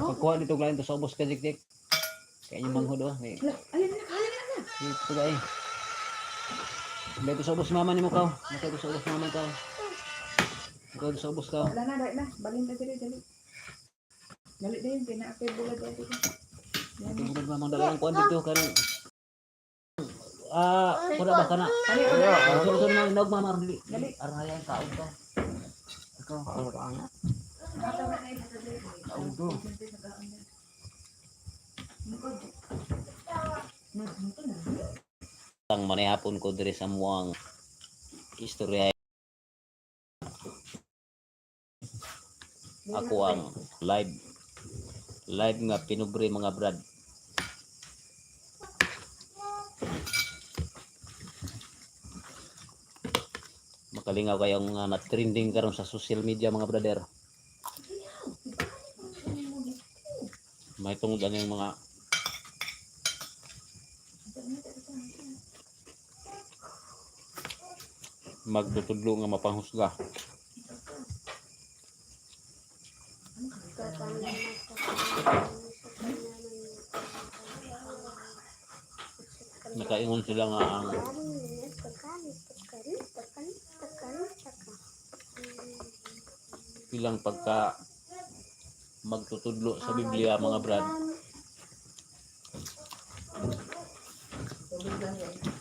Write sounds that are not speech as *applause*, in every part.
Pagkuha dito lain to sa ubos ka dik dik. Kaya yung manghod oh. Ayun na, ayun na. dito dai. Dito sa ubos mama ni mo ka. Dito sa ubos mama ka. Dito sa ubos ka. Wala na, dahil na. Baling na dali, dali. Dali na yun, pinakapay bulan dali. Yan. Tingnan mo mang dalawang kuan dito karon. Ah, kuda ba kana? Dali. Sunod sunod na nog mama dili. Dali. Araya ang kaon to. Ikaw, ano ka ana? Nakatawa na yun, dali. Kaon to. Siyempre, nag-aon na. Nukod. Nukod, nukod na. Ang manihapon ko diri sa muang istorya ako ang live live nga pinubre mga brad makalingaw kayong mga na-trending karon sa social media mga brother. May tungod ano yung mga magtutudlo nga mapanghusga nakaingon sila nga ang ilang pagka magtutudlo sa Biblia mga brad.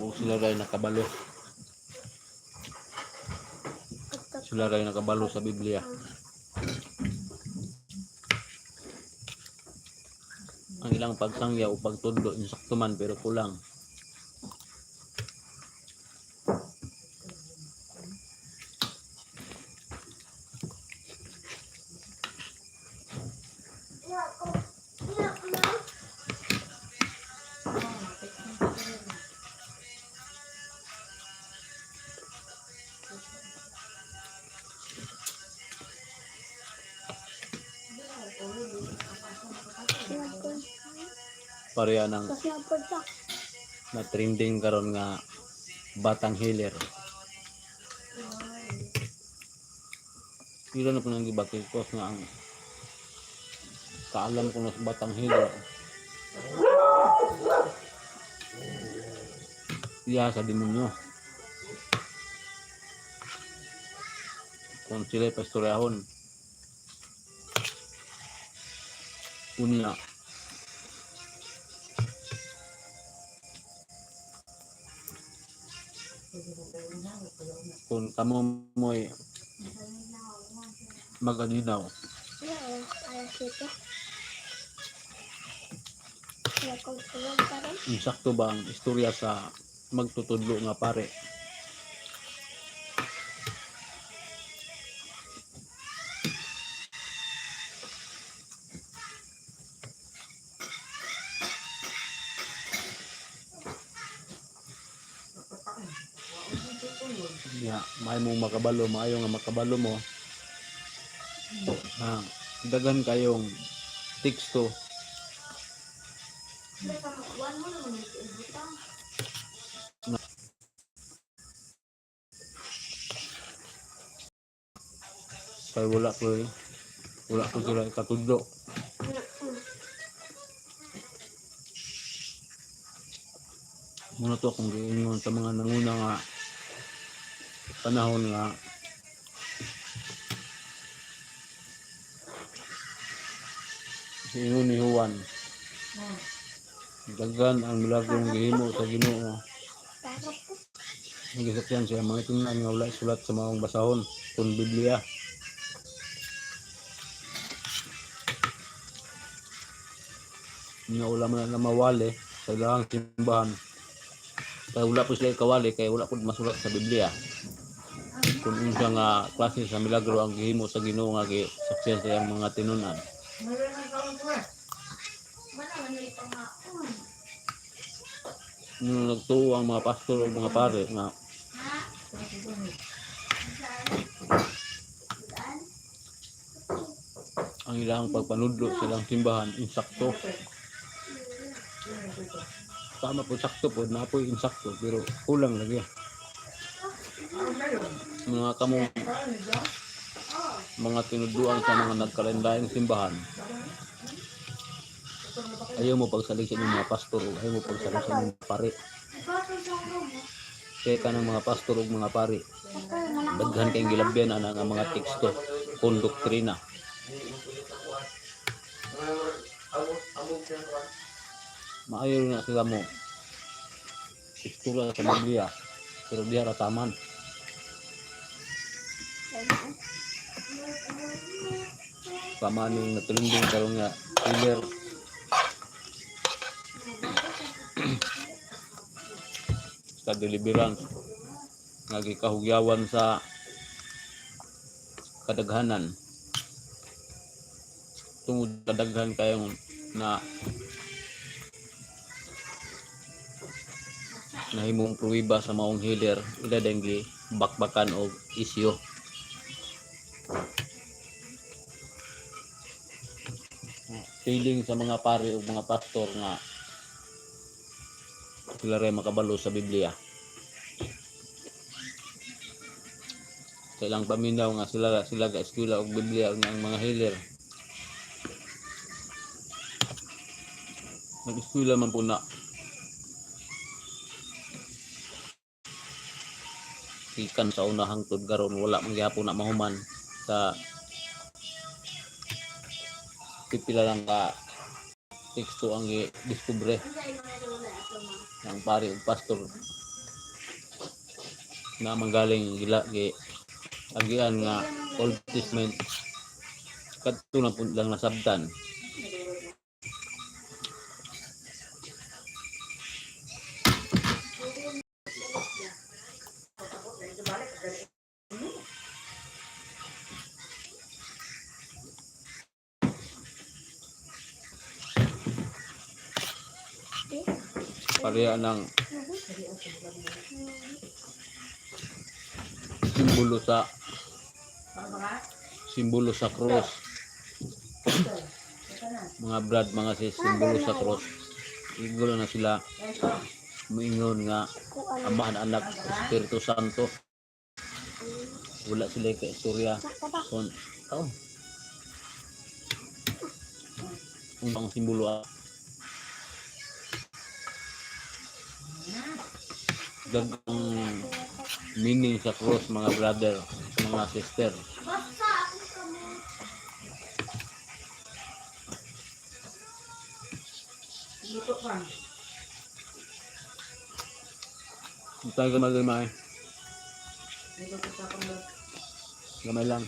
O sila rin nakabalo. Sila rin nakabalo sa Biblia. Ang ilang pagsangya o pagtudlo insakto man pero kulang pareha ng na trending karon nga batang healer. Pila na po nang gibakil ko nga ang kaalam ko na sa batang healer. Iya sa demonyo. Kung sila pastoryahon unya kung kamo mo'y magalinaw. Insakto ba ang istorya sa magtutudlo nga pare ya may mo makabalo maayo nga makabalo mo. Ha dagan kayong teksto. Kay wala ko wala ko sila katudlo muna to akong giingon sa mga nanguna nga panahon nga. Ingon ni Juan. Dagan ang milagrong gihimo sa Ginoo. Nagisakyan siya mga tingnan nga wala sulat sa mga basahon kung Biblia. Nga wala man na mawali sa ilang simbahan. Kaya wala po sila kawali kaya wala po masulat sa Biblia kung unsa nga klase sa milagro ang gihimo sa Ginoo nga gisaksiyan sa iyang mga tinunan. Nung nagtuo ang mga pastor o mga pare nga ang ilang pagpanudlo silang simbahan insakto. Tama po sakto po na po insakto pero kulang lagi mga kamo mga tinuduan sa mga nagkalendaring simbahan. Ayaw mo pagsalig sa inyong mga pastor ayaw mo pagsalig sa inyong pari. Kaya ka ng mga pastor o mga pari. Daghan kayong gilabyan ana nga mga teksto kung doktrina. Maayo na sila mo. Iskula sa Biblia. Pero di taman. Tama yung natulundong karon nga healer. *clears throat* sa deliverance nga gikahugyawan sa kadaghanan tungod kadaghan kayong na nahimong pruwiba sa maong healer ila denggi bakbakan og isyo feeling sa mga pare o mga pastor nga sila rin makabalo sa Biblia. Sa ilang paminaw nga sila sila ga eskwela og Biblia nga ang mga healer. Nag-eskwela man po na. Ikan sa unahang tod garon wala man gyapon na mahuman sa pipila lang ka teksto ang i-discover ng pare ug pastor na manggaling gila gi agian nga Old Testament. Kadto na po lang nasabtan pareha ng simbolo sa simbolo sa cross. Mga brad mga sis simbolo sa cross. Igulo na sila moingon nga amahan anak Espiritu Santo. Wala sila ka istorya. Kon oh ang simbolo ah. Dagang meaning sa cross mga brother mga sister Dito pa. tayo gamay gamay gamay lang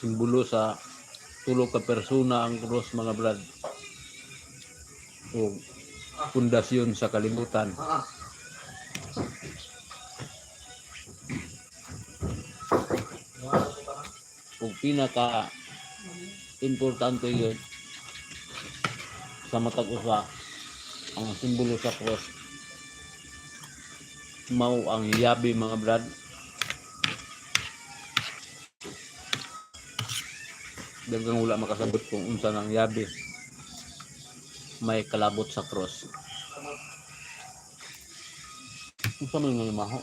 simbolo sa tulo ka persona ang cross mga brad. O pundasyon sa kalibutan ug pinaka importante yun sa matag usa ang simbolo sa cross mao ang yabi mga brad dagang wala makasabot kung unsa ng yabi may kalabot sa cross unsa man nga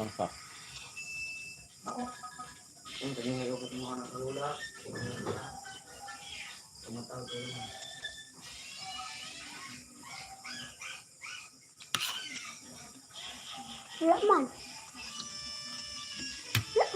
Langsa. Wala man. Wala man man ah. Hang. Bulog na rin ulo.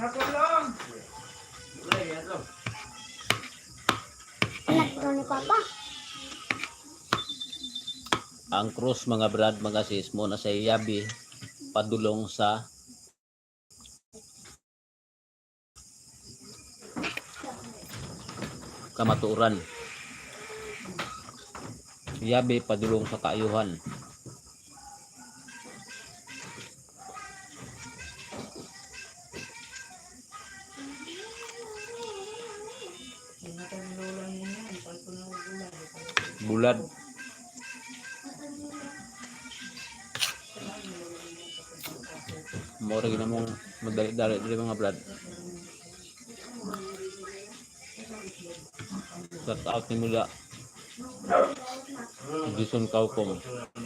Nakatulong. Wala, ito. Nakatulong ni Papa. Ang cross mga brad mga sis mo na sa yabi padulong sa kamaturan. Yabi padulong sa kaayuhan. Bulad. Mora gina mong madali-dali dali mga brad. Shout out ni Mula. Jason Kaukom. Isang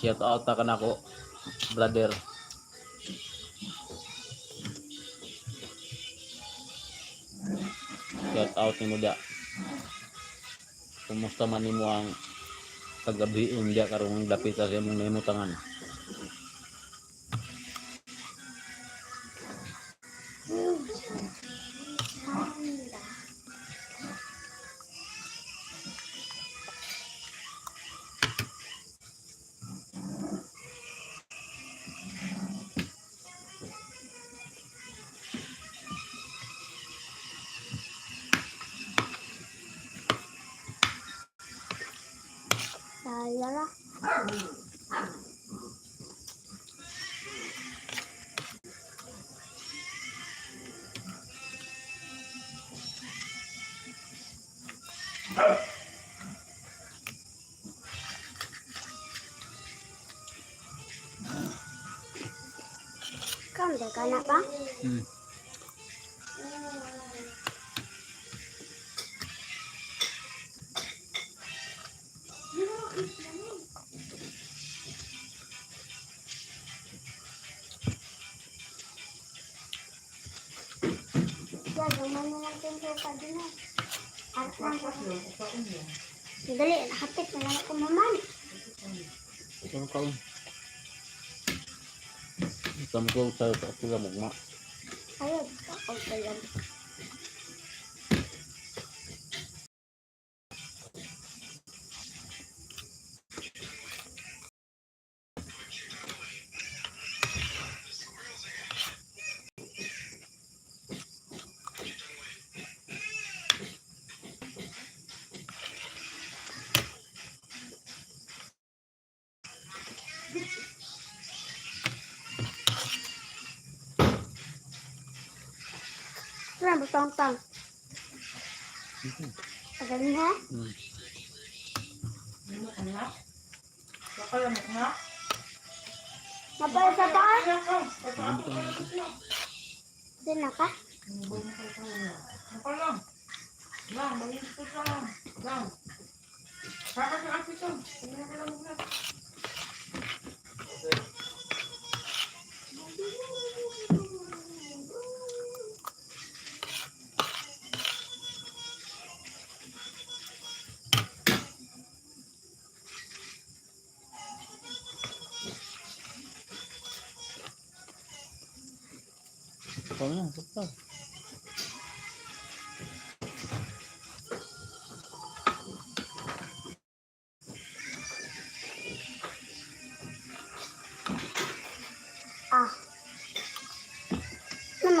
shout out ka na ko, brother. Shout out ni Mula. Kumusta man nimo ang paggabion diya karong dapit sa imong nahimutangan. Saya Kamu dah kanak bang? Hmm. Dali, nakapit na lang ako maman. Isang kaon. Isang ko sa sa sila mugma. Ayun, ako pa tong tong? Pagaling ha? Na? Baka lang na? Mabaya sa taas? Din na ka? Baka lang. Lang, malinis ko lang. Lang. Saka sa akin ito. Tingnan ka lang muna. Ito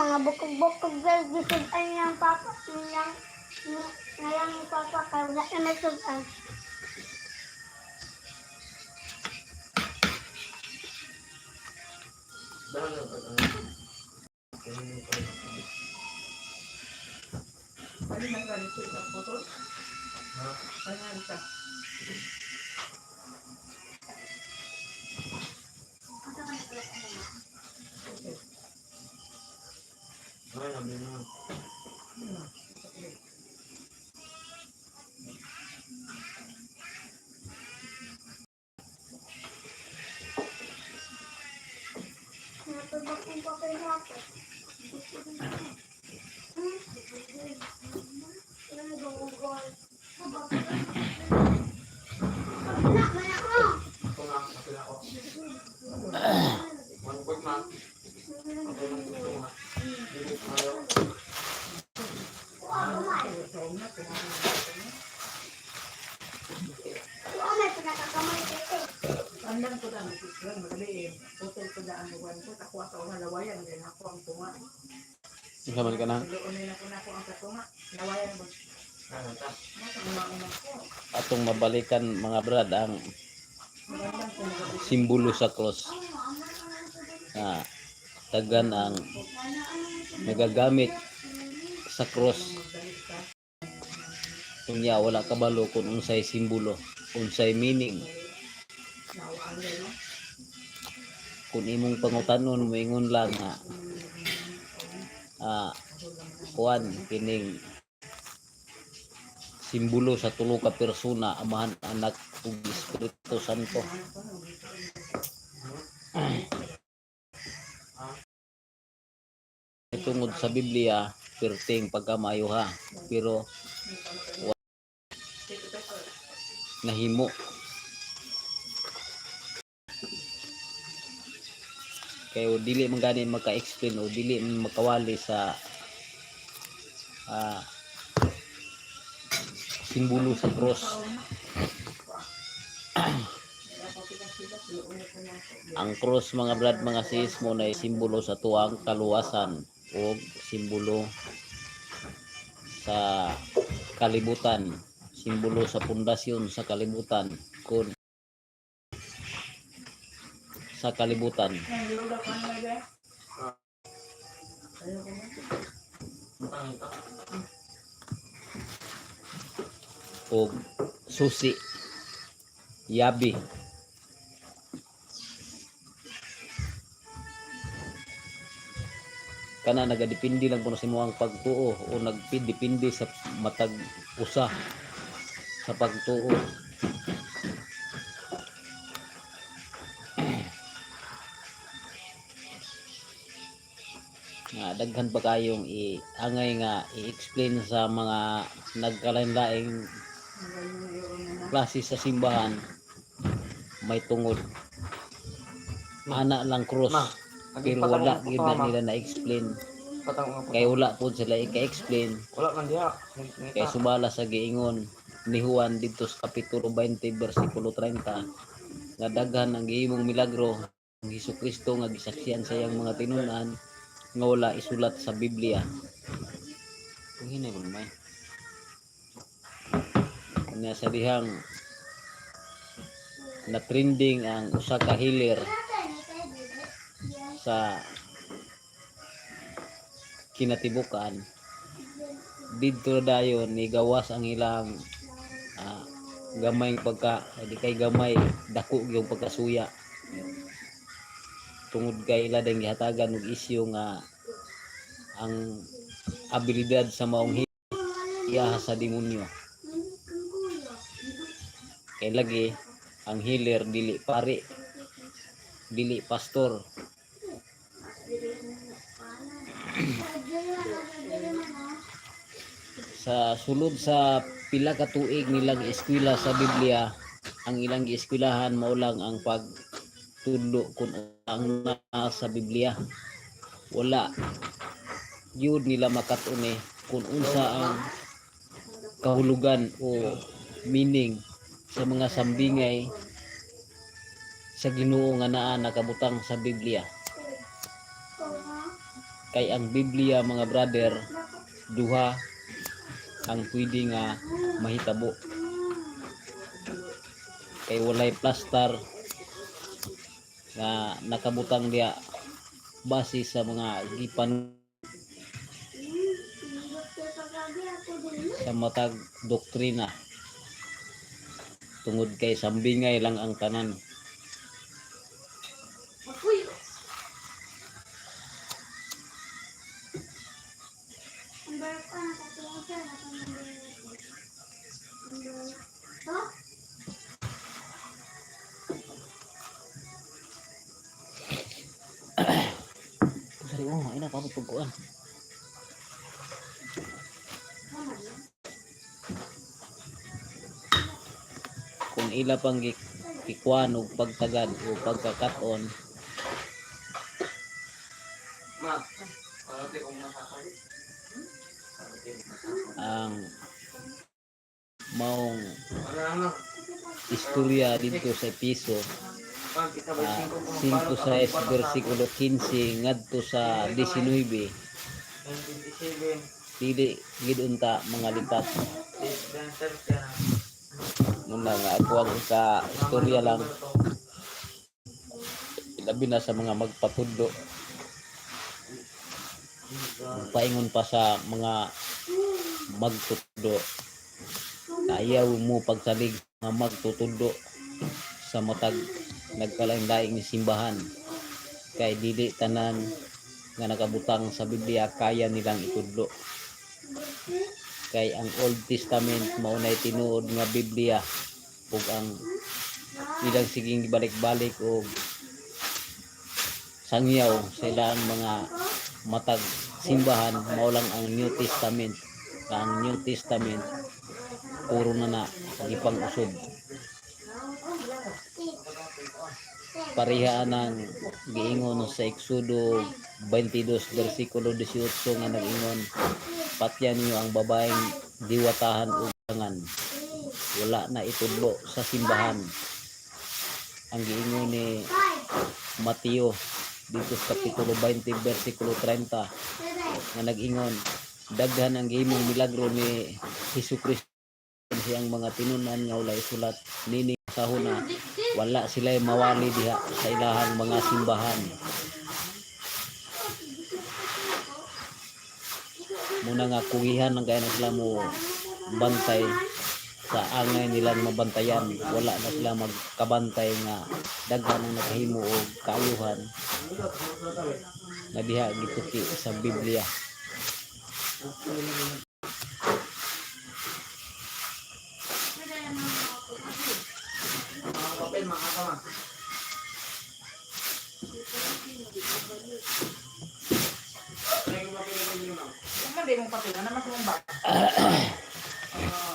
mga bukog-bukog guys, gisod ay niyang papa, niyang, ngayang ni papa, kaya wala na may Natubak yung papel natin. Nak, manak mo! Nandan ko daan, lang magabi eh. Hotel ko daan buwan ko, takuha sa una lawayan, din ako ang tunga. Isa man ka na. Doon na ako na ako ang katunga, lawayan ba? Ano sa mga una ko, Atong mabalikan mga brad ang simbolo sa cross. Ah, tagan ang nagagamit sa cross. Kunya wala kabalo kung unsay simbolo, unsay meaning. Kung imong pangutanon moingon lang nga ah kuan kining simbolo sa tulo ka persona amahan anak ug espiritu santo. *clears throat* Tungod sa Biblia perting pagkamayo ha? Pero nahimo kayo dili man gani maka-explain o dili man makawali sa ah simbolo sa cross. *clears throat* Ang cross mga brad mga sis mo na simbolo sa tuwang kaluwasan o simbolo sa kalibutan simbolo sa pundasyon sa kalibutan kun sa kalibutan. O susi yabi. Kana nagadepende lang kuno sa imong pagtuo o nagpidepende sa matag usa sa pagtuo daghan pa kayong i-angay nga i-explain sa mga nagkalain-laing klase sa simbahan. May tungod. Ana lang cross. Ma, pero wala gid nila na-explain. Kay wala po sila ika-explain Wala man diha. kay subala sa giingon ni Juan dito sa kapitulo 20 bersikulo 30 nga daghan ang gihimong milagro ang Hesus Kristo nga gisaksihan sa iyang mga tinunan nga wala isulat sa Biblia. Kung hinay mo may nga sa dihang na trending ang usa ka healer sa kinatibukan didto dayon ni gawas ang ilang ah, gamay pagka di kay gamay dako yung pagkasuya tungod kay ila ding gihatagan og isyu nga ang abilidad sa maong iyaha sa demonyo. Kay lagi ang healer dili pare dili pastor. *clears throat* Sa sulod sa pila ka tuig nilang eskwela sa Biblia ang ilang gieskwilahan mao lang ang pagtudlo kung ang naa sa Biblia. Wala. Yun nila makatune kung unsa ang kahulugan o meaning sa mga sambingay sa Ginoo nga naa nakabutang sa Biblia. Kay ang Biblia mga brother duha ang pwede nga mahitabo. Kay walay plaster nga nakabutang dia base sa mga gipan sa matag doktrina. Tungod kay sambingay lang ang tanan na pa pagkuan. Kung ila pang gikuan og pagtagad o pagkakaton, Ma. Ang maong istorya dito sa piso Pag isabay ah, 5 sa versikulo 15 ngadto sa 19 ako. 27, dili gid unta mga lipat. Muna nga ako ang sa istorya lang. labi na sa mga magpatudlo paingon pa sa mga magtutudlo ayaw mo pagsalig nga magtutudlo sa matag nagkalain-laing ni simbahan. Kay dili tanan nga nakabutang sa Biblia kaya nilang itudlo. Kay ang Old Testament maunay tinuod nga Biblia. Ug ang ilang siging balik-balik og sangyaw sa ilang mga matag simbahan mao lang ang New Testament. Ang New Testament puro na na gipang usod pareha ng giingon sa Exodo 22 versikulo 18 nga nag-ingon patyan niyo ang babaeng diwatahan ug dangan wala na itudlo sa simbahan. Ang giingon ni Mateo dito sa kapitulo 20 versikulo 30 nga nag-ingon daghan ang gihimong milagro ni Hesus Kristo siyang mga tinunan nga walay sulat nini sa huna wala sila mawali diha sa ilahang mga simbahan. Muna nga kugihan ng kaya na sila mo bantay sa angay nilang mabantayan. Wala na sila magkabantay nga daghan ang nakahimo og kaayuhan nga diha gituki sa Biblia Nasa di mong papila ano, naman sa mong bag. *clears throat* Ah,